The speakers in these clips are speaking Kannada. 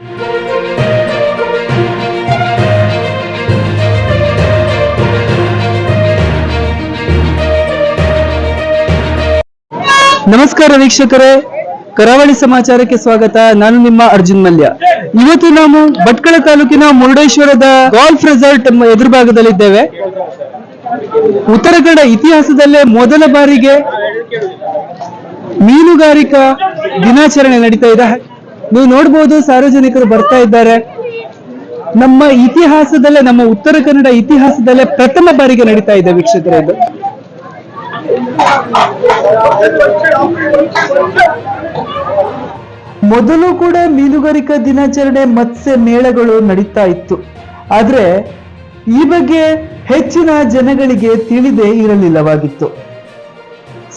ನಮಸ್ಕಾರ ವೀಕ್ಷಕರೇ. ಕರಾವಳಿ ಸಮಾಚಾರಕ್ಕೆ ಸ್ವಾಗತ. ನಾನು ನಿಮ್ಮ ಅರ್ಜುನ್ ಮಲ್ಯ. ಇವತ್ತು ನಾವು ಭಟ್ಕಳ ತಾಲೂಕಿನ ಮುರುಡೇಶ್ವರದ ಗಾಲ್ಫ್ ರೆಸಾರ್ಟ್ ಎಂಬ ಎದುರು ಭಾಗದಲ್ಲಿದ್ದೇವೆ ಉತ್ತರ ಕನ್ನಡ ಇತಿಹಾಸದಲ್ಲೇ ಮೊದಲ ಬಾರಿಗೆ ಮೀನುಗಾರಿಕಾ ದಿನಾಚರಣೆ ನಡೀತಾ ಇದೆ. ನೀವು ನೋಡ್ಬೋದು ಸಾರ್ವಜನಿಕರು ಬರ್ತಾ ಇದ್ದಾರೆ. ನಮ್ಮ ಇತಿಹಾಸದಲ್ಲೇ, ನಮ್ಮ ಉತ್ತರ ಕನ್ನಡ ಇತಿಹಾಸದಲ್ಲೇ ಪ್ರಥಮ ಬಾರಿಗೆ ನಡೀತಾ ಇದೆ ವೀಕ್ಷಕರ ಇದು. ಮೊದಲು ಕೂಡ ಮೀನುಗಾರಿಕಾ ದಿನಾಚರಣೆ ಮತ್ಸ್ಯ ಮೇಳಗಳು ನಡೀತಾ ಇತ್ತು. ಆದ್ರೆ ಈ ಬಗ್ಗೆ ಹೆಚ್ಚಿನ ಜನಗಳಿಗೆ ತಿಳಿದೇ ಇರಲಿಲ್ಲವಾಗಿತ್ತು.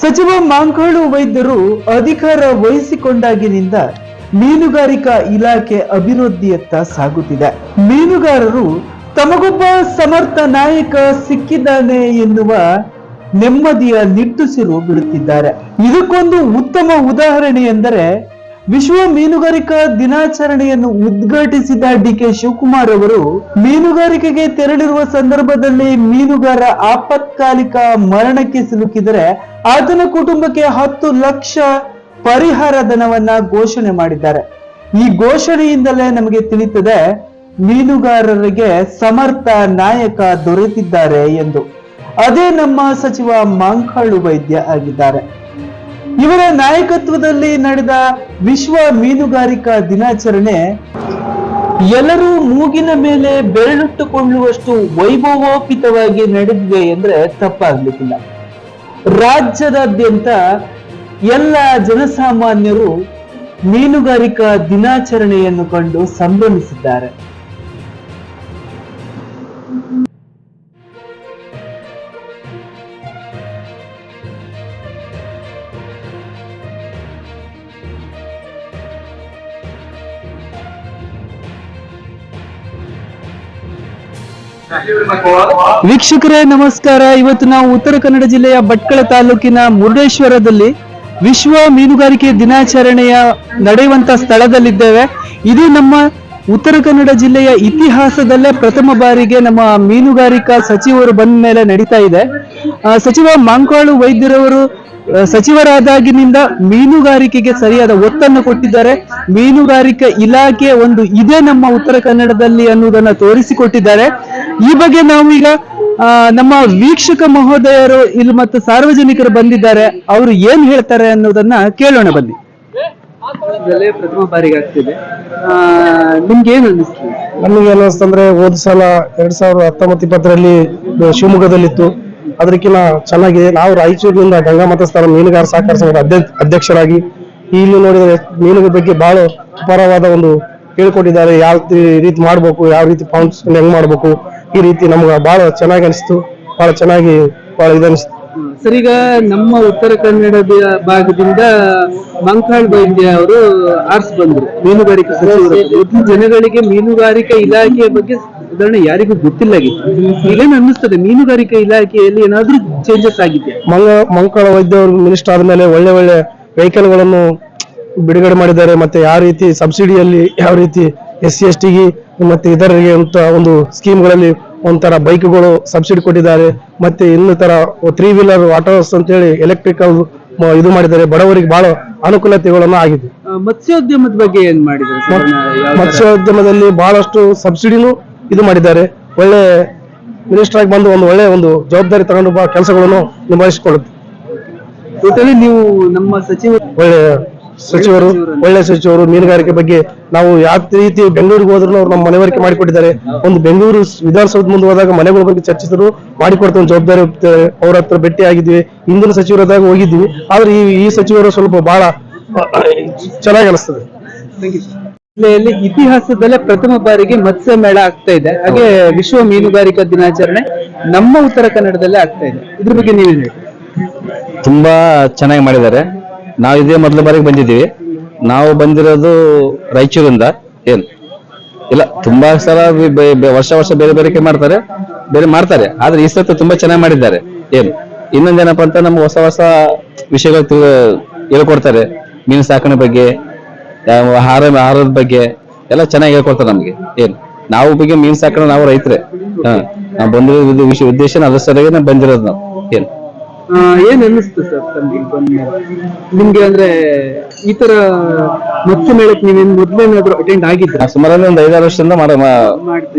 ಸಚಿವ ಮಾಂಕಾಳು ವೈದ್ಯರು ಅಧಿಕಾರ ವಹಿಸಿಕೊಂಡಾಗಿನಿಂದ ಮೀನುಗಾರಿಕಾ ಇಲಾಖೆ ಅಭಿವೃದ್ಧಿಯತ್ತ ಸಾಗುತ್ತಿದೆ. ಮೀನುಗಾರರು ತಮಗೊಬ್ಬ ಸಮರ್ಥ ನಾಯಕ ಸಿಕ್ಕಿದ್ದಾನೆ ಎನ್ನುವ ನೆಮ್ಮದಿಯ ನಿಟ್ಟುಸಿರು ಬಿಡುತ್ತಿದ್ದಾರೆ ಇದಕ್ಕೊಂದು ಉತ್ತಮ ಉದಾಹರಣೆ ಎಂದರೆ ವಿಶ್ವ ಮೀನುಗಾರಿಕಾ ದಿನಾಚರಣೆಯನ್ನು ಉದ್ಘಾಟಿಸಿದ ಡಿ ಕೆ ಶಿವಕುಮಾರ್ ಅವರು, ಮೀನುಗಾರಿಕೆಗೆ ತೆರಳಿರುವ ಸಂದರ್ಭದಲ್ಲಿ ಮೀನುಗಾರ ಆಪತ್ಕಾಲಿಕ ಮರಣಕ್ಕೆ ಸಿಲುಕಿದರೆ ಆತನ ಕುಟುಂಬಕ್ಕೆ ಹತ್ತು ಲಕ್ಷ ಪರಿಹಾರ ಧನವನ್ನ ಘೋಷಣೆ ಮಾಡಿದ್ದಾರೆ. ಈ ಘೋಷಣೆಯಿಂದಲೇ ನಮಗೆ ತಿಳಿಯುತ್ತದೆ, ಮೀನುಗಾರರಿಗೆ ಸಮರ್ಥ ನಾಯಕ ದೊರೆತಿದ್ದಾರೆ ಎಂದು. ಅದೇ ನಮ್ಮ ಸಚಿವ ಮಾಂಕಾಳು ವೈದ್ಯ ಆಗಿದ್ದಾರೆ. ಇವರ ನಾಯಕತ್ವದಲ್ಲಿ ನಡೆದ ವಿಶ್ವ ಮೀನುಗಾರಿಕಾ ದಿನಾಚರಣೆ ಎಲ್ಲರೂ ಮೂಗಿನ ಮೇಲೆ ಬೆರಳಿಟ್ಟುಕೊಳ್ಳುವಷ್ಟು ವೈಭವೋಪಿತವಾಗಿ ನಡೆದಿದೆ ಎಂದ್ರೆ ತಪ್ಪಾಗ್ಲಿಕ್ಕಿಲ್ಲ. ರಾಜ್ಯದಾದ್ಯಂತ ಎಲ್ಲ ಜನಸಾಮಾನ್ಯರು ಮೀನುಗಾರಿಕಾ ದಿನಾಚರಣೆಯನ್ನು ಕಂಡು ಸಂಭ್ರಮಿಸಿದ್ದಾರೆ. ವೀಕ್ಷಕರೇ, ನಮಸ್ಕಾರ. ಇವತ್ತು ನಾವು ಉತ್ತರ ಕನ್ನಡ ಜಿಲ್ಲೆಯ ಭಟ್ಕಳ ತಾಲೂಕಿನ ಮುರುಡೇಶ್ವರದಲ್ಲಿ ವಿಶ್ವ ಮೀನುಗಾರಿಕೆ ದಿನಾಚರಣೆಯ ನಡೆಯುವಂತ ಸ್ಥಳದಲ್ಲಿದ್ದೇವೆ. ಇದು ನಮ್ಮ ಉತ್ತರ ಕನ್ನಡ ಜಿಲ್ಲೆಯ ಇತಿಹಾಸದಲ್ಲೇ ಪ್ರಥಮ ಬಾರಿಗೆ ನಮ್ಮ ಮೀನುಗಾರಿಕಾ ಸಚಿವರು ಬಂದ ಮೇಲೆ ನಡೀತಾ ಇದೆ. ಸಚಿವ ಮಾಂಕಾಳು ವೈದ್ಯರವರು ಸಚಿವರಾದಾಗಿನಿಂದ ಮೀನುಗಾರಿಕೆಗೆ ಸರಿಯಾದ ಒತ್ತನ್ನು ಕೊಟ್ಟಿದ್ದಾರೆ. ಮೀನುಗಾರಿಕೆ ಇಲಾಖೆ ಒಂದು ಇದೆ ನಮ್ಮ ಉತ್ತರ ಕನ್ನಡದಲ್ಲಿ ಅನ್ನುವುದನ್ನ ತೋರಿಸಿಕೊಟ್ಟಿದ್ದಾರೆ. ಈ ಬಗ್ಗೆ ನಾವು ಈಗ ನಮ್ಮ ವೀಕ್ಷಕ ಮಹೋದಯರು ಇಲ್ಲಿ ಮತ್ತು ಸಾರ್ವಜನಿಕರು ಬಂದಿದ್ದಾರೆ ಅವರು ಏನ್ ಹೇಳ್ತಾರೆ ಅನ್ನೋದನ್ನ ಕೇಳೋಣ ಬನ್ನಿ. ಪ್ರಥಮ ಬಾರಿಗೆ ಆಗ್ತಿದೆ. ನಿಮ್ಗೆ ಏನ್ ಅನಿಸ್ತು ನಮಗೆ ಅನ್ನಿಸ್ತಂದ್ರೆ ಹೋದ ಸಲ ಎರಡ್ ಸಾವಿರದ ಹತ್ತೊಂಬತ್ತು ಇಪ್ಪತ್ತರಲ್ಲಿ ಶಿವಮೊಗ್ಗದಲ್ಲಿತ್ತು. ಅದಕ್ಕಿಂತ ಚೆನ್ನಾಗಿದೆ. ನಾವು ರಾಯಚೂರಿನಿಂದ ಗಂಗಾ ಮತಸ್ಥಾನ ಮೀನುಗಾರ ಸಹಕಾರ ಸಂಘದ ಅಧ್ಯಕ್ಷರಾಗಿ ಇಲ್ಲಿ ನೋಡಿದರೆ ಮೀನುಗಳ ಬಗ್ಗೆ ಬಹಳ ಅಪಾರವಾದ ಒಂದು ಹೇಳ್ಕೊಟ್ಟಿದ್ದಾರೆ ಯಾವ ರೀತಿ ಮಾಡ್ಬೇಕು ಯಾವ ರೀತಿ ಫೌಂಡ್ಸ್ ಹೆಂಗ್ ಮಾಡ್ಬೇಕು ಈ ರೀತಿ ನಮ್ಗೆ ಬಹಳ ಚೆನ್ನಾಗಿ ಅನಿಸ್ತು ಬಹಳ ಚೆನ್ನಾಗಿ ಬಹಳ ಇದನ್ನಿಸ್ತು ಸರ್ ಈಗ ನಮ್ಮ ಉತ್ತರ ಕನ್ನಡ ಭಾಗದಿಂದ ಮಂಕಾಳ್ ವೈದ್ಯ ಅವರು ಆರ್ಸ್ ಬಂದ್ರು. ಮೀನುಗಾರಿಕೆ ಸಚಿವರು ಜನಗಳಿಗೆ ಮೀನುಗಾರಿಕೆ ಇಲಾಖೆಯ ಬಗ್ಗೆ ಉದಾಹರಣೆ ಯಾರಿಗೂ ಗೊತ್ತಿಲ್ಲಾಗಿತ್ತು ಈಗೇನು ಅನ್ನಿಸ್ತದೆ? ಮೀನುಗಾರಿಕೆ ಇಲಾಖೆಯಲ್ಲಿ ಏನಾದ್ರೂ ಚೇಂಜಸ್ ಆಗಿದೆ ಮಂಗ ಮಂಕಾಳ ವೈದ್ಯ ಅವರು ಮಿನಿಸ್ಟರ್ ಆದ್ಮೇಲೆ ಒಳ್ಳೆ ಒಳ್ಳೆ ವೆಹಿಕಲ್ಗಳನ್ನು ಬಿಡುಗಡೆ ಮಾಡಿದ್ದಾರೆ ಮತ್ತೆ ಯಾವ ರೀತಿ ಸಬ್ಸಿಡಿಯಲ್ಲಿ ಯಾವ ರೀತಿ ಎಸ್ ಸಿ ಎಸ್ ಟಿಗೆ ಮತ್ತು ಇತರರಿಗೆ ಅಂತ ಒಂದು ಸ್ಕೀಮ್ಗಳಲ್ಲಿ ಒಂಥರ ಬೈಕ್ಗಳು ಸಬ್ಸಿಡಿ ಕೊಟ್ಟಿದ್ದಾರೆ ಮತ್ತೆ ಇನ್ನಿತರ ತ್ರೀ ವೀಲರ್ ಆಟೋಸ್ ಅಂತೇಳಿ ಎಲೆಕ್ಟ್ರಿಕಲ್ ಇದು ಮಾಡಿದ್ದಾರೆ. ಬಡವರಿಗೆ ಬಹಳ ಅನುಕೂಲತೆಗಳನ್ನು ಆಗಿದೆ. ಮತ್ಸ್ಯೋದ್ಯಮದ ಬಗ್ಗೆ ಏನ್ ಮಾಡಿದ್ದಾರೆ ಮತ್ಸ್ಯೋದ್ಯಮದಲ್ಲಿ ಬಹಳಷ್ಟು ಸಬ್ಸಿಡಿನೂ ಇದು ಮಾಡಿದ್ದಾರೆ. ಒಳ್ಳೆ ಮಿನಿಸ್ಟರ್ ಆಗಿ ಬಂದು ಒಂದು ಒಳ್ಳೆ ಒಂದು ಜವಾಬ್ದಾರಿ ತಗೊಂಡು ಬಾ ಕೆಲಸಗಳನ್ನು ನಿಭಾಯಿಸಿಕೊಳ್ಳುತ್ತೆ ಟೋಟಲಿ ನೀವು ನಮ್ಮ ಸಚಿವ ಒಳ್ಳೆ ಸಚಿವರು ಒಳ್ಳೆ ಸಚಿವರು ಮೀನುಗಾರಿಕೆ ಬಗ್ಗೆ ನಾವು ಯಾವ ರೀತಿ ಬೆಂಗಳೂರಿಗೆ ಹೋದ್ರು ಅವ್ರು ನಮ್ಮ ಮನವರಿಕೆ ಮಾಡಿಕೊಟ್ಟಿದ್ದಾರೆ. ಒಂದು ಬೆಂಗಳೂರು ವಿಧಾನಸೌಧ ಮುಂದೆ ಹೋದಾಗ ಮನೆಗಳ ಬಗ್ಗೆ ಚರ್ಚಿಸಿದ್ರು ಮಾಡಿಕೊಡ್ತಾ ಒಂದು ಜವಾಬ್ದಾರಿ ಹೋಗ್ತಾರೆ. ಅವ್ರ ಹತ್ರ ಭೇಟಿ ಆಗಿದ್ವಿ. ಹಿಂದಿನ ಸಚಿವರಾದಾಗ ಹೋಗಿದ್ವಿ. ಆದ್ರೆ ಈ ಈ ಸಚಿವರು ಸ್ವಲ್ಪ ಬಹಳ ಚೆನ್ನಾಗಿ ಅನಿಸ್ತದೆ. ಜಿಲ್ಲೆಯಲ್ಲಿ ಇತಿಹಾಸದಲ್ಲೇ ಪ್ರಥಮ ಬಾರಿಗೆ ಮತ್ಸ್ಯ ಮೇಳ ಆಗ್ತಾ ಇದೆ. ಹಾಗೆ ವಿಶ್ವ ಮೀನುಗಾರಿಕಾ ದಿನಾಚರಣೆ ನಮ್ಮ ಉತ್ತರ ಕನ್ನಡದಲ್ಲೇ ಆಗ್ತಾ ಇದೆ. ಇದ್ರ ಬಗ್ಗೆ ನೀವೇನು ಹೇಳಿ ತುಂಬಾ ಚೆನ್ನಾಗಿ ಮಾಡಿದ್ದಾರೆ. ನಾವು ಇದೇ ಮೊದಲ ಬಾರಿಗೆ ಬಂದಿದ್ದೀವಿ. ನಾವು ಬಂದಿರೋದು ರಾಯಚೂರಿಂದ. ಏನು? ಇಲ್ಲ, ತುಂಬಾ ಸಲ ವರ್ಷ ವರ್ಷ ಬೇರೆ ಬೇರೆ ಮಾಡ್ತಾರೆ ಬೇರೆ ಮಾಡ್ತಾರೆ. ಆದ್ರೆ ಈ ಸತ್ತು ತುಂಬಾ ಚೆನ್ನಾಗಿ ಮಾಡಿದ್ದಾರೆ. ಏನು? ಇನ್ನೊಂದೇನಪ್ಪ ಅಂತ ನಮ್ಗೆ ಹೊಸ ಹೊಸ ವಿಷಯಗಳು ಹೇಳ್ಕೊಡ್ತಾರೆ. ಮೀನು ಸಾಕಣೆ ಬಗ್ಗೆ ಆಹಾರ, ಆಹಾರದ ಬಗ್ಗೆ ಎಲ್ಲ ಚೆನ್ನಾಗಿ ಹೇಳ್ಕೊಡ್ತಾರೆ ನಮ್ಗೆ. ಏನು? ನಾವು ಬಗ್ಗೆ ಮೀನು ಸಾಕಣೆ ನಾವು ರೈತರೇ. ಹಾ, ನಾವು ಬಂದಿರೋ ವಿಷಯ ಉದ್ದೇಶ ಅದ್ರ ಸರಿಯಾಗಿ ಬಂದಿರೋದು ನಾವು. ಏನ್? ಏನ್ ಅನ್ನಿಸ್ತು ಸರ್ ತಮ್ಗೆ ಬಂದ್ಮೇಲೆ? ನಿಮ್ಗೆ ಅಂದ್ರೆ ಈ ತರ ಮತ್ತೆ ಮೇಳಕ್ಕೆ ನೀವೇನ್ ಮೊದ್ಲೇನಾದ್ರೂ ಅಟೆಂಡ್ ಆಗಿದ್ರ? ಸುಮಾರು ಒಂದು ಐದಾರು ವರ್ಷದಿಂದ ಮಾಡ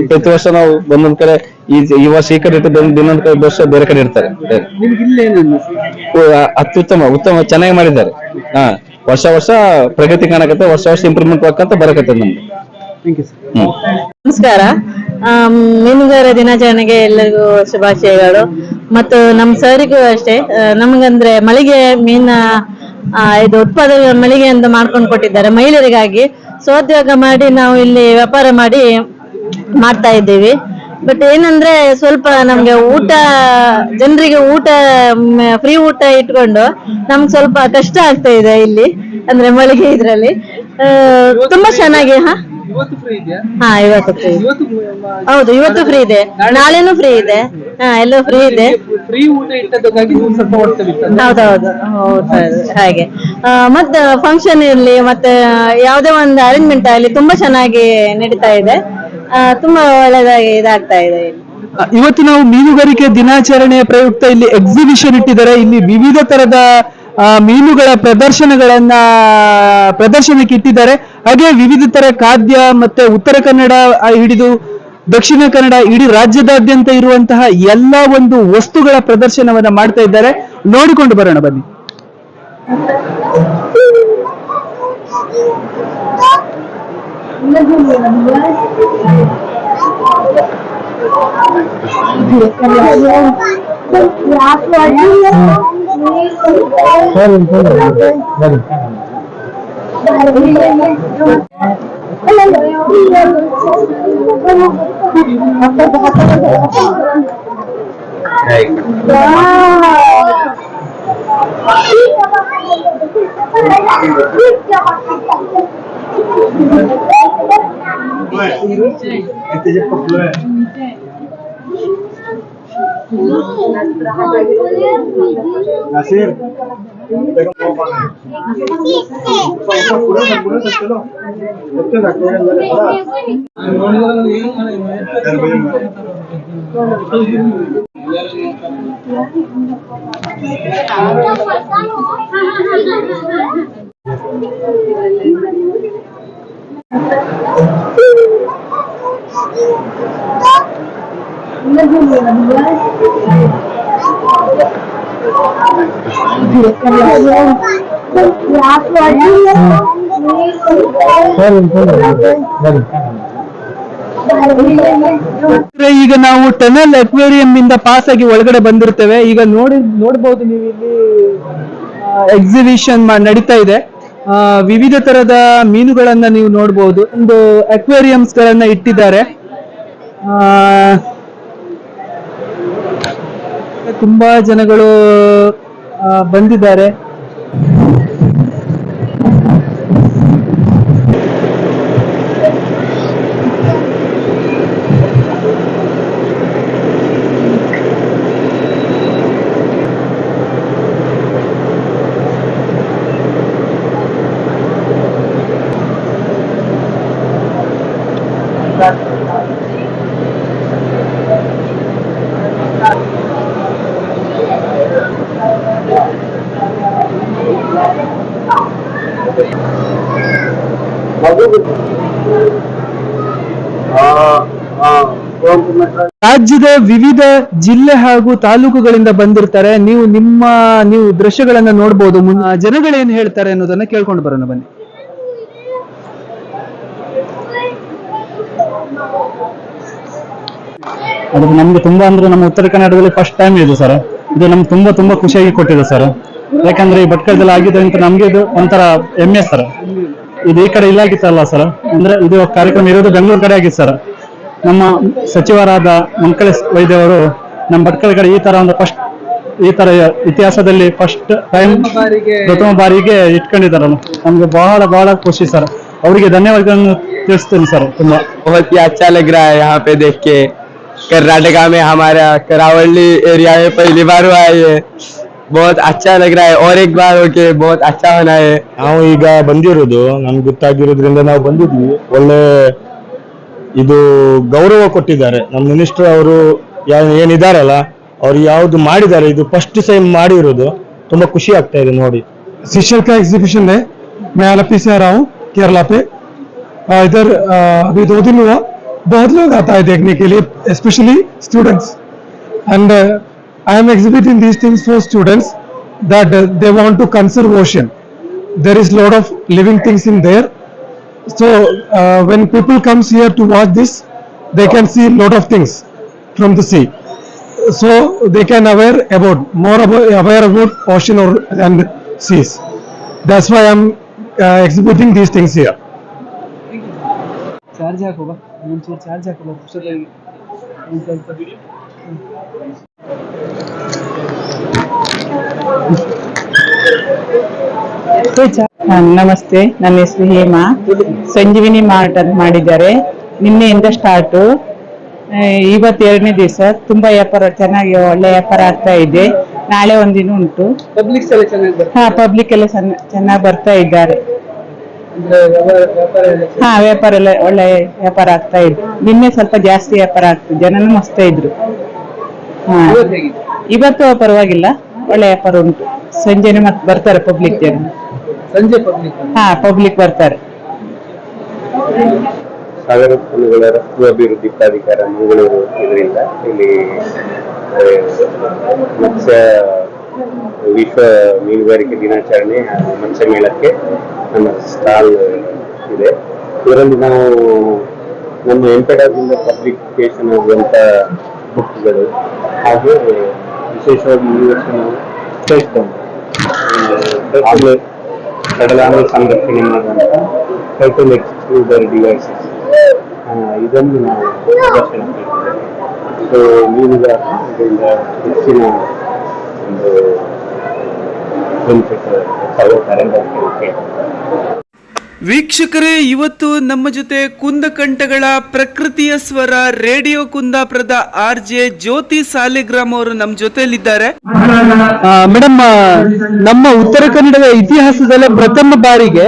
ಪ್ರತಿ ವರ್ಷ ನಾವು ಒಂದೊಂದ್ ಕಡೆ ಈ ಈ ವರ್ಷ ಈ ಕಡೆ ಇಟ್ಟು ಇನ್ನೊಂದ್ ಕಡೆ ವರ್ಷ ಬೇರೆ ಕಡೆ ಇರ್ತಾರೆ. ಏನ್? ನಿಮ್ಗೆ ಇಲ್ಲೇನ್ ಅನ್ನಿಸ್ತು? ಓ, ಅತ್ಯುತ್ತಮ ಉತ್ತಮ ಚೆನ್ನಾಗಿ ಮಾಡಿದ್ದಾರೆ. ಹಾ ವರ್ಷ ವರ್ಷ ಪ್ರಗತಿ ಕಾಣಕತ್ತೆ ವರ್ಷ ವರ್ಷ ಇಂಪ್ರೂವ್ಮೆಂಟ್ ಆಗ್ಕಂತ ಬರಕತ್ತೆ ನಮ್ಗೆ ಥ್ಯಾಂಕ್ ಯು ಸರ್ ಹ್ಮ್. ನಮಸ್ಕಾರ. ಮೀನುಗಾರ ದಿನಾಚರಣೆಗೆ ಎಲ್ಲರಿಗೂ ಶುಭಾಶಯಗಳು. ಮತ್ತು ನಮ್ಮ ಸರಿಗೂ ಅಷ್ಟೇ ನಮಗಂದ್ರೆ ಮಳಿಗೆ ಮೀನ ಇದು ಉತ್ಪಾದನೆ ಮಳಿಗೆ ಅಂತ ಮಾಡ್ಕೊಂಡು ಕೊಟ್ಟಿದ್ದಾರೆ ಮಹಿಳೆಯರಿಗಾಗಿ. ಸ್ವೋದ್ಯೋಗ ಮಾಡಿ ನಾವು ಇಲ್ಲಿ ವ್ಯಾಪಾರ ಮಾಡಿ ಮಾಡ್ತಾ ಇದ್ದೀವಿ. ಬಟ್ ಏನಂದ್ರೆ ಸ್ವಲ್ಪ ನಮ್ಗೆ ಊಟ, ಜನರಿಗೆ ಊಟ ಫ್ರೀ ಊಟ ಇಟ್ಕೊಂಡು ನಮ್ಗೆ ಸ್ವಲ್ಪ ಕಷ್ಟ ಆಗ್ತಾ ಇದೆ ಇಲ್ಲಿ, ಅಂದ್ರೆ ಮಳಿಗೆ ಇದ್ರಲ್ಲಿ. ತುಂಬಾ ಚೆನ್ನಾಗಿ, ಹಾ? ಹಾ ಇವತ್ತು ಫ್ರೀ ಇವತ್ತು ಹೌದು ಇವತ್ತು ಫ್ರೀ ಇದೆ. ನಾಳೆನೂ ಫ್ರೀ ಇದೆ. ಹಾ ಎಲ್ಲೂ ಫ್ರೀ ಇದೆ. ಫ್ರೀ ಊಟ ಇಟ್ಟದಕ್ಕಾಗಿ ನೀವು ಸ್ವಲ್ಪ ಹೌದೌದು ಹೌದು ಹಾಗೆ. ಆ, ಮತ್ತೆ ಫಂಕ್ಷನ್ ಇರ್ಲಿ ಮತ್ತೆ ಯಾವುದೇ ಒಂದು ಅರೇಂಜ್ಮೆಂಟ್ ಆಗಲಿ ತುಂಬಾ ಚೆನ್ನಾಗಿ ನಡೀತಾ ಇದೆ. ಆ, ತುಂಬಾ ಒಳ್ಳೆದಾಗಿ ಇದಾಗ್ತಾ ಇದೆ ಇಲ್ಲಿ. ಇವತ್ತು ನಾವು ಮೀನುಗಾರಿಕೆ ದಿನಾಚರಣೆಯ ಪ್ರಯುಕ್ತ ಇಲ್ಲಿ ಎಕ್ಸಿಬಿಷನ್ ಇಟ್ಟಿದ್ದಾರೆ. ಇಲ್ಲಿ ವಿವಿಧ ತರದ ಮೀನುಗಳ ಪ್ರದರ್ಶನಗಳನ್ನ ಪ್ರದರ್ಶನಕ್ಕೆ ಇಟ್ಟಿದ್ದಾರೆ. ಹಾಗೆ ವಿವಿಧ ತರ ಖಾದ್ಯ ಮತ್ತೆ ಉತ್ತರ ಕನ್ನಡ ಹಿಡಿದು ದಕ್ಷಿಣ ಕನ್ನಡ, ಇಡೀ ರಾಜ್ಯದಾದ್ಯಂತ ಇರುವಂತಹ ಎಲ್ಲ ಒಂದು ವಸ್ತುಗಳ ಪ್ರದರ್ಶನವನ್ನ ಮಾಡ್ತಾ ಇದ್ದಾರೆ. ನೋಡಿಕೊಂಡು ಬರೋಣ, ಬನ್ನಿ. Itu je popular. ಅಂದ್ರೆ ಈಗ ನಾವು ಟನಲ್ ಅಕ್ವೇರಿಯಂ ಇಂದ ಪಾಸ್ ಆಗಿ ಒಳಗಡೆ ಬಂದಿರ್ತೇವೆ. ಈಗ ನೋಡಿ ನೋಡಬಹುದು ನೀವು ಇಲ್ಲಿ ಎಕ್ಸಿಬಿಷನ್ ನಡೀತಾ ಇದೆ. ವಿವಿಧ ತರದ ಮೀನುಗಳನ್ನ ನೀವು ನೋಡಬಹುದು ಒಂದು ಅಕ್ವೇರಿಯಂಸ್ ಗಳನ್ನ ಇಟ್ಟಿದ್ದಾರೆ. ಆ, ತುಂಬಾ ಜನಗಳು ಬಂದಿದ್ದಾರೆ. ರಾಜ್ಯದ ವಿವಿಧ ಜಿಲ್ಲೆ ಹಾಗೂ ತಾಲೂಕುಗಳಿಂದ ಬಂದಿರ್ತಾರೆ. ನೀವು ನಿಮ್ಮ, ನೀವು ದೃಶ್ಯಗಳನ್ನ ನೋಡಬಹುದು ಏನ್ ಹೇಳ್ತಾರೆ ಅನ್ನೋದನ್ನ ಕೇಳ್ಕೊಂಡು ಬರೋಣ ಬನ್ನಿ. ಅದು ನಮ್ಗೆ ತುಂಬಾ ಅಂದ್ರೆ ನಮ್ಮ ಉತ್ತರ ಕನ್ನಡದಲ್ಲಿ ಫಸ್ಟ್ ಟೈಮ್ ಇದು ಸರ್ ಇದು ನಮ್ಗೆ ತುಂಬಾ ತುಂಬಾ ಖುಷಿಯಾಗಿ ಕೊಟ್ಟಿದೆ ಸರ್ ಯಾಕಂದ್ರೆ ಈ ಭಟ್ಕಳದಲ್ಲಿ ಆಗಿದೆ ಅಂತ ನಮ್ಗೆ ಇದು ಒಂಥರ ಹೆಮ್ಮೆ ಸರ್ ಇದು ಈ ಕಡೆ ಇಲ್ಲಾಗಿತ್ತಲ್ಲ ಸರ್ ಅಂದ್ರೆ ಇದು ಕಾರ್ಯಕ್ರಮ ಇರೋದು ಬೆಂಗಳೂರು ಕಡೆ ಆಗಿತ್ತು ಸರ್ ನಮ್ಮ ಸಚಿವರಾದ ಮಂಕಳ ವೈದ್ಯ ಅವರು ನಮ್ಮ ಭಟ್ಕಳ ಕಡೆ ಈ ತರ ಒಂದು ಫಸ್ಟ್ ಈ ತರ ಇತಿಹಾಸದಲ್ಲಿ ಫಸ್ಟ್ ಟೈಮ್ ಪ್ರಥಮ ಬಾರಿಗೆ ಇಟ್ಕೊಂಡಿದ್ದಾರಲ್ಲ ನಮ್ಗೆ ಬಹಳ ಬಹಳ ಖುಷಿ ಸರ್ ಅವರಿಗೆ ಧನ್ಯವಾದಗಳನ್ನು ತಿಳಿಸ್ತೀನಿ ಸರ್ ತುಂಬಾ बहुत ही अच्छा लग रहा है यहाँ पे देख के कर्नाटका में हमारा करावली एरिया में पहली बार हुआ है ये बहुत अच्छा लग रहा है और एक बार होके बहुत अच्छा होना है ನಾವು ಈಗ ಬಂದಿರೋದು ನಮ್ಗೆ ಗೊತ್ತಾಗಿರೋದ್ರಿಂದ ನಾವು ಬಂದಿದ್ವಿ ಒಳ್ಳೆ ಇದು ಗೌರವ ಕೊಟ್ಟಿದ್ದಾರೆ ನಮ್ಮ ಮಿನಿಸ್ಟರ್ ಅವರು ಏನಿದಾರಲ್ಲ ಅವ್ರು ಯಾವ್ದು ಮಾಡಿದ್ದಾರೆ ಇದು ಫಸ್ಟ್ ಟೈಮ್ ಮಾಡಿರೋದು ತುಂಬಾ ಖುಷಿ ಆಗ್ತಾ ಇದೆ ನೋಡಿ शिक्षक का एग्जीबिशन है मैं आलपी से आ रहा हूँ केरला पे आ, इधर आ, अभी दो दिन हुआ बहुत लोग आता है देखने के लिए specially students and I am exhibiting these things for students that they want to conserve ocean there is lot of living things in there so uh, when people comes here to watch this they can see lot of things from the sea so they can aware about more about aware about ocean or and seas that's why i'm uh, exhibiting these things here charge ಹಾಕುವ ಒಂಚೂರು ಚಾರ್ಜ್ ಹಾಕುವ ಪುಸ್ತಕದಲ್ಲಿ ಒಂದ್ ಸ್ವಲ್ಪ ಆ, ನಮಸ್ತೆ. ನನ್ನ ಹೆಸರು ಹೇಮಾ. ಸಂಜೀವಿನಿ ಮಾರ್ಟ್ ಅಂತ ಮಾಡಿದ್ದಾರೆ. ನಿನ್ನೆಯಿಂದ ಸ್ಟಾರ್ಟು. ಇವತ್ತೆರಡನೇ ದಿವಸ ತುಂಬಾ ವ್ಯಾಪಾರ ಚೆನ್ನಾಗಿ ಒಳ್ಳೆ ವ್ಯಾಪಾರ ಆಗ್ತಾ ಇದೆ. ನಾಳೆ ಒಂದಿನ ಉಂಟು. ಹಾ ಪಬ್ಲಿಕ್ ಎಲ್ಲ ಚೆನ್ನಾಗಿ ಬರ್ತಾ ಇದ್ದಾರೆ. ಹಾ ವ್ಯಾಪಾರ ಎಲ್ಲ ಒಳ್ಳೆ ವ್ಯಾಪಾರ ಆಗ್ತಾ ಇದೆ. ನಿನ್ನೆ ಸ್ವಲ್ಪ ಜಾಸ್ತಿ ವ್ಯಾಪಾರ ಆಗ್ತದೆ. ಜನನು ಮಸ್ತಾ ಇದ್ರು. ಹಾ? ಇವತ್ತು ಪರವಾಗಿಲ್ಲ. ಒಳ್ಳೆ ವ್ಯಾಪಾರ ಉಂಟು. ಸಂಜೆನೆ ಮತ್ತೆ ಬರ್ತಾರೆ ಪಬ್ಲಿಕ್ ಜನ ಸಂಜೆ ಪಬ್ಲಿಕ್ ಹಾ ಪಬ್ಲಿಕ್ ಬರ್ತಾರೆ. ಸಾಗರ ಉತ್ಪನ್ನಗಳ ರಸ್ತೆ ಅಭಿವೃದ್ಧಿ ಪ್ರಾಧಿಕಾರ ಮಂಗಳೂರು ಇದರಿಂದ ಇಲ್ಲಿ ಮತ್ಸ್ಯ ವಿಶ್ವ ಮೀನುಗಾರಿಕೆ ದಿನಾಚರಣೆ ಹಾಗೂ ಮತ್ಸ್ಯ ಮೇಳಕ್ಕೆ ನಮ್ಮ ಸ್ಟಾಲ್ ಇದೆ. ಇದರಲ್ಲಿ ನಾವು ನಮ್ಮ ಎಂಪೆಡಾದಿಂದ ಪಬ್ಲಿಕೇಶನ್ ಆಗುವಂಥ ಬುಕ್ಗಳು ಹಾಗೆ ವಿಶೇಷವಾಗಿ ಈ ವರ್ಷ ನಾವು ಟೆಸ್ಟ್ ಕಡಲಾಮೆ ಸಂರಕ್ಷಣೆ ಮಾಡುವಂಥ ಟೈಟಲ್ ಎಕ್ಸ್ಕ್ಲೂಡರ್ ಡಿವೈಸಸ್ ಇದನ್ನು ನಾವು ಪ್ರದರ್ಶನ ಮಾಡಿದ್ದೇವೆ ಸೊ ಮೀನುಗಾರ ಇದರಿಂದ ಹೆಚ್ಚಿನ ಒಂದು ಬೆನಿಫಿಟ್ ತಗೋತಾರೆ ಅಂತ ಹೇಳಕ್ಕೆ ವೀಕ್ಷಕರೇ, ಇವತ್ತು ನಮ್ಮ ಜೊತೆ ಕುಂದಕಂಠಗಳ ಪ್ರಕೃತಿಯ ಸ್ವರ ರೇಡಿಯೋ ಕುಂದಾಪುರದ ಆರ್ ಜೆ ಜ್ಯೋತಿ ಸಾಲಿಗ್ರಾಮ್ ಅವರು ನಮ್ಮ ಜೊತೆಯಲ್ಲಿದ್ದಾರೆ. ಮೇಡಮ್ ನಮ್ಮ ಉತ್ತರ ಕನ್ನಡದ ಇತಿಹಾಸದಲ್ಲೇ ಪ್ರಥಮ ಬಾರಿಗೆ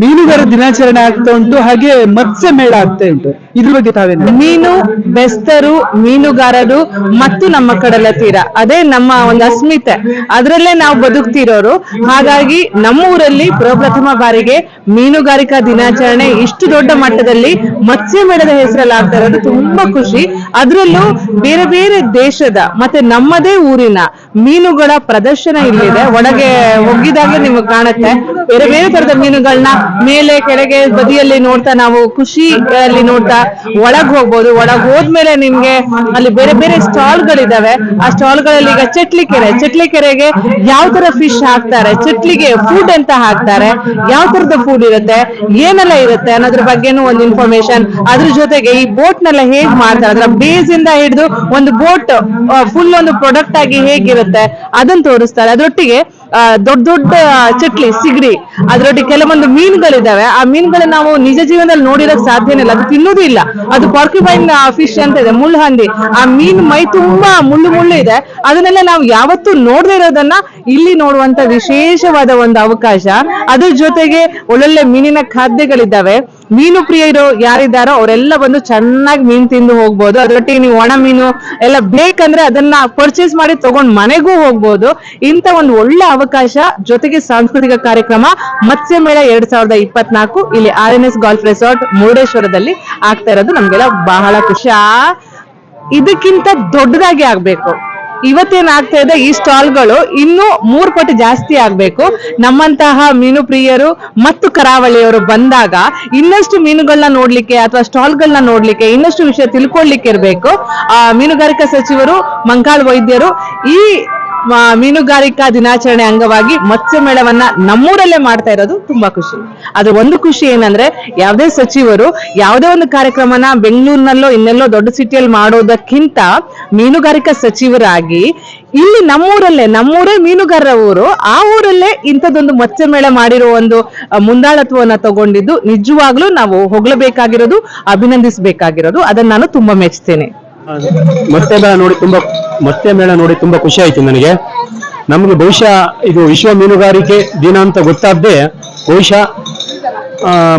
ಮೀನುಗಾರ ದಿನಾಚರಣೆ ಆಗ್ತಾ ಉಂಟು, ಹಾಗೆ ಮತ್ಸ್ಯ ಮೇಳ ಆಗ್ತಾ ಉಂಟು. ಇದ್ರ ಬಗ್ಗೆ ತಾವೇನು ಮೀನು, ಬೆಸ್ತರು, ಮೀನುಗಾರರು ಮತ್ತು ನಮ್ಮ ಕಡಲ ತೀರ ಅದೇ ನಮ್ಮ ಒಂದು ಅಸ್ಮಿತೆ. ಅದರಲ್ಲೇ ನಾವು ಬದುಕ್ತಿರೋರು. ಹಾಗಾಗಿ ನಮ್ಮ ಊರಲ್ಲಿ ಪ್ರಪ್ರಥಮ ಬಾರಿಗೆ ಮೀನುಗಾರಿಕಾ ದಿನಾಚರಣೆ ಇಷ್ಟು ದೊಡ್ಡ ಮಟ್ಟದಲ್ಲಿ ಮತ್ಸ್ಯ ಮೇಳದ ಹೆಸರಲ್ಲಿ ಆಗ್ತಾ ಇರೋದು ತುಂಬಾ ಖುಷಿ. ಅದರಲ್ಲೂ ಬೇರೆ ಬೇರೆ ದೇಶದ ಮತ್ತೆ ನಮ್ಮದೇ ಊರಿನ ಮೀನುಗಳ ಪ್ರದರ್ಶನ ಇಲ್ಲಿದೆ. ಒಳಗೆ ಒಗ್ಗಿದಾಗೆ ನಿಮಗೆ ಕಾಣುತ್ತೆ. ಬೇರೆ ಬೇರೆ ತರದ ಮೀನುಗಳನ್ನ ಮೇಲೆ, ಕೆಳಗೆ, ಬದಿಯಲ್ಲಿ ನೋಡ್ತಾ ನಾವು ಖುಷಿ ಅಲ್ಲಿ ನೋಡ್ತಾ ಒಳಗ್ ಹೋಗ್ಬೋದು. ಒಳಗ್ ಹೋದ್ಮೇಲೆ ನಿಮ್ಗೆ ಅಲ್ಲಿ ಬೇರೆ ಬೇರೆ ಸ್ಟಾಲ್ ಗಳಿದಾವೆ ಆ ಸ್ಟಾಲ್ಗಳಲ್ಲಿ ಈಗ ಚಟ್ಲಿ ಕೆರೆ ಚಟ್ಲಿ ಕೆರೆಗೆ ಯಾವ ತರ ಫಿಶ್ ಹಾಕ್ತಾರೆ, ಚಟ್ಲಿಗೆ ಫುಡ್ ಅಂತ ಹಾಕ್ತಾರೆ, ಯಾವ ತರದ ಫುಡ್ ಇರುತ್ತೆ, ಏನೆಲ್ಲ ಇರುತ್ತೆ ಅನ್ನೋದ್ರ ಬಗ್ಗೆನೂ ಒಂದು ಇನ್ಫಾರ್ಮೇಶನ್ ಅದ್ರ ಜೊತೆಗೆ ಈ ಬೋಟ್ ನೆಲ್ಲ ಹೇಗ್ ಮಾಡ್ತಾರೆ? ಅದ್ರ ಬೇಸ್ ಇಂದ ಹಿಡಿದು ಒಂದು ಬೋಟ್ ಫುಲ್ ಒಂದು ಪ್ರಾಡಕ್ಟ್ ಆಗಿ ಹೇಗಿರುತ್ತೆ ಅದನ್ನ ತೋರಿಸ್ತಾರೆ. ಅದರೊಟ್ಟಿಗೆ ದೊಡ್ಡ ದೊಡ್ಡ ಚಟ್ಲಿ ಸಿಗಡಿ. ಅದರೊಟ್ಟಿಗೆ ಕೆಲವೊಂದು ಮೀನುಗಳಿದ್ದಾವೆ ಆ ಮೀನುಗಳನ್ನ ನಾವು ನಿಜ ಜೀವನದಲ್ಲಿ ನೋಡಿರಕ್ ಸಾಧ್ಯನೇ ಇಲ್ಲ ಅದು ತಿನ್ನೋದು ಇಲ್ಲ. ಅದು ಪಾರ್ಕ್ಯುಪೈನ್ ಫಿಶ್ ಅಂತ ಇದೆ ಮುಳ್ಳು ಹಂದಿ ಆ ಮೀನು ಮೈ ತುಂಬಾ ಮುಳ್ಳು ಮುಳ್ಳು ಇದೆ. ಅದನ್ನೆಲ್ಲ ನಾವು ಯಾವತ್ತೂ ನೋಡದೇ ಇರೋದನ್ನ ಇಲ್ಲಿ ನೋಡುವಂತ ವಿಶೇಷವಾದ ಒಂದು ಅವಕಾಶ. ಅದ್ರ ಜೊತೆಗೆ ಒಳ್ಳೊಳ್ಳೆ ಮೀನಿನ ಖಾದ್ಯಗಳಿದ್ದಾವೆ ಮೀನು ಪ್ರಿಯರು ಯಾರಿದ್ದಾರೋ ಅವರೆಲ್ಲ ಬಂದು ಚೆನ್ನಾಗಿ ಮೀನು ತಿಂದು ಹೋಗ್ಬೋದು. ಅದರೊಟ್ಟಿಗೆ ನೀವು ಒಣ ಮೀನು ಎಲ್ಲ ಬೇಕಂದ್ರೆ ಅದನ್ನ ಪರ್ಚೇಸ್ ಮಾಡಿ ತಗೊಂಡ್ ಮನೆಗೂ ಹೋಗ್ಬೋದು. ಇಂತ ಒಂದು ಒಳ್ಳೆ ಅವಕಾಶ ಜೊತೆಗೆ ಸಾಂಸ್ಕೃತಿಕ ಕಾರ್ಯಕ್ರಮ ಮತ್ಸ್ಯ ಮೇಳ ಎರಡ್ ಸಾವಿರದ ಇಪ್ಪತ್ನಾಲ್ಕು, ಇಲ್ಲಿ R N S golf resort ಮುರುಡೇಶ್ವರದಲ್ಲಿ ಆಗ್ತಾ ಇರೋದು. ನಮ್ಗೆಲ್ಲ ಬಹಳ ಖುಷಿ. ಇದಕ್ಕಿಂತ ದೊಡ್ಡದಾಗಿ ಆಗ್ಬೇಕು. ಇವತ್ತೇನ್ ಆಗ್ತಾ ಇದೆ ಈ ಸ್ಟಾಲ್ಗಳು ಇನ್ನೂ ಮೂರು ಪಟ್ಟು ಜಾಸ್ತಿ ಆಗ್ಬೇಕು. ನಮ್ಮಂತಹ ಮೀನು ಪ್ರಿಯರು ಮತ್ತು ಕರಾವಳಿಯವರು ಬಂದಾಗ ಇನ್ನಷ್ಟು ಮೀನುಗಳನ್ನ ನೋಡ್ಲಿಕ್ಕೆ ಅಥವಾ ಸ್ಟಾಲ್ಗಳನ್ನ ನೋಡ್ಲಿಕ್ಕೆ ಇನ್ನಷ್ಟು ವಿಷಯ ತಿಳ್ಕೊಳ್ಲಿಕ್ಕೆ ಇರಬೇಕು. ಆ ಮೀನುಗಾರಿಕಾ ಸಚಿವರು ಮಂಕಾಳ್ ವೈದ್ಯರು ಈ ಮೀನುಗಾರಿಕಾ ದಿನಾಚರಣೆ ಅಂಗವಾಗಿ ಮತ್ಸ್ಯ ಮೇಳವನ್ನ ನಮ್ಮೂರಲ್ಲೇ ಮಾಡ್ತಾ ಇರೋದು ತುಂಬಾ ಖುಷಿ. ಅದು ಒಂದು ಖುಷಿ ಏನಂದ್ರೆ ಯಾವುದೇ ಸಚಿವರು ಯಾವುದೇ ಒಂದು ಕಾರ್ಯಕ್ರಮನ ಬೆಂಗಳೂರಿನಲ್ಲೋ ಇನ್ನೆಲ್ಲೋ ದೊಡ್ಡ ಸಿಟಿಯಲ್ಲಿ ಮಾಡೋದಕ್ಕಿಂತ ಮೀನುಗಾರಿಕಾ ಸಚಿವರಾಗಿ ಇಲ್ಲಿ ನಮ್ಮೂರಲ್ಲೇ, ನಮ್ಮೂರೇ ಮೀನುಗಾರರ ಊರು, ಆ ಊರಲ್ಲೇ ಇಂಥದ್ದೊಂದು ಮತ್ಸ್ಯ ಮೇಳ ಮಾಡಿರೋ ಒಂದು ಮುಂದಾಳತ್ವವನ್ನ ತಗೊಂಡಿದ್ದು ನಿಜವಾಗ್ಲೂ ನಾವು ಹೊಗಳಬೇಕಾಗಿರೋದು ಅಭಿನಂದಿಸಬೇಕಾಗಿರೋದು, ಅದನ್ನ ನಾನು ತುಂಬಾ ಮೆಚ್ತೇನೆ. ಮತ್ಸ್ಯ ಮೇಳ ನೋಡಿ ತುಂಬಾ ಮತ್ತೆ ಮೇಳ ನೋಡಿ ತುಂಬಾ ಖುಷಿ ಆಯ್ತು ನನಗೆ. ನಮಗೆ ಬಹುಶಃ ಇದು ವಿಶ್ವ ಮೀನುಗಾರಿಕೆ ದಿನ ಅಂತ ಗೊತ್ತಾದ್ದೇ ಬಹುಶಃ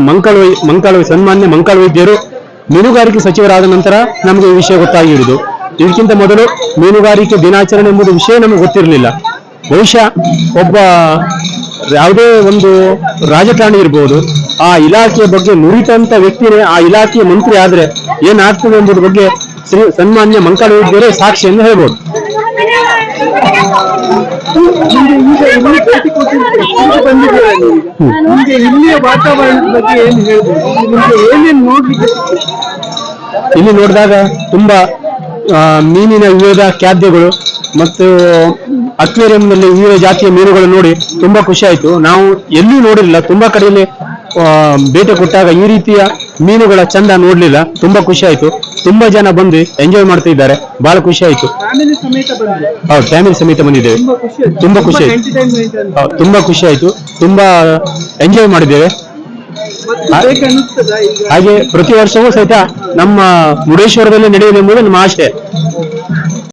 ಮಂಕಳು ಮಂಕಳ ಸನ್ಮಾನ್ಯ ಮಂಕಳ ವೈದ್ಯರು ಮೀನುಗಾರಿಕೆ ಸಚಿವರಾದ ನಂತರ ನಮಗೆ ಈ ವಿಷಯ ಗೊತ್ತಾಗಿರುವುದು ಇದಕ್ಕಿಂತ ಮೊದಲು ಮೀನುಗಾರಿಕೆ ದಿನಾಚರಣೆ ಎಂಬುದು ವಿಷಯ ನಮಗೆ ಗೊತ್ತಿರಲಿಲ್ಲ. ಬಹುಶಃ ಒಬ್ಬ ಯಾವುದೇ ಒಂದು ರಾಜಕಾರಣಿ ಇರ್ಬೋದು, ಆ ಇಲಾಖೆಯ ಬಗ್ಗೆ ನುರಿತಂತ ವ್ಯಕ್ತಿನೇ, ಆ ಇಲಾಖೆಯ ಮಂತ್ರಿ ಆದ್ರೆ ಏನಾಗ್ತದೆ ಎಂಬುದ್ರ ಬಗ್ಗೆ ಶ್ರೀ ಸನ್ಮಾನ್ಯ ಮಂಕಳ ವೈದ್ಯರೇ ಸಾಕ್ಷಿ ಎಂದು ಹೇಳ್ಬೋದು. ಇಲ್ಲಿ ನೋಡಿದಾಗ ತುಂಬಾ ಮೀನಿನ ವಿವಿಧ ಖಾದ್ಯಗಳು ಮತ್ತು ಅಕ್ವೇರಿಯಂನಲ್ಲಿ ವಿವಿಧ ಜಾತಿಯ ಮೀನುಗಳು ನೋಡಿ ತುಂಬಾ ಖುಷಿ ಆಯ್ತು. ನಾವು ಎಲ್ಲೂ ನೋಡಿರಲಿಲ್ಲ ತುಂಬಾ ಕಡೆಯಲ್ಲಿ ಭೇಟಿ ಕೊಟ್ಟಾಗ ಈ ರೀತಿಯ ಮೀನುಗಳ ಚಂದ ನೋಡ್ಲಿಲ್ಲ. ತುಂಬಾ ಖುಷಿ ಆಯ್ತು. ತುಂಬಾ ಜನ ಬಂದು ಎಂಜಾಯ್ ಮಾಡ್ತಾ ಇದ್ದಾರೆ. ಬಹಳ ಖುಷಿ ಆಯ್ತು. ಫ್ಯಾಮಿಲಿ ಸಮೇತ ಬಂದ್ರೆ ಹೌದು ಫ್ಯಾಮಿಲಿ ಸಮೇತ ಬಂದಿದ್ದೇವೆ. ತುಂಬಾ ಖುಷಿ ಆಯ್ತು. ತುಂಬಾ ಖುಷಿ ಆಯ್ತು. ತುಂಬಾ ಖುಷಿ ಆಯ್ತು. ತುಂಬಾ ಎಂಜಾಯ್ ಮಾಡಿದ್ದೇವೆ. ಹೇಗೆ ಪ್ರತಿ ವರ್ಷವೂ ಸಹಿತ ನಮ್ಮ ಮುರುಡೇಶ್ವರದಲ್ಲಿ ನಡೆಯಲಿ ಎಂಬುದು ನಮ್ಮ ಆಶೆ.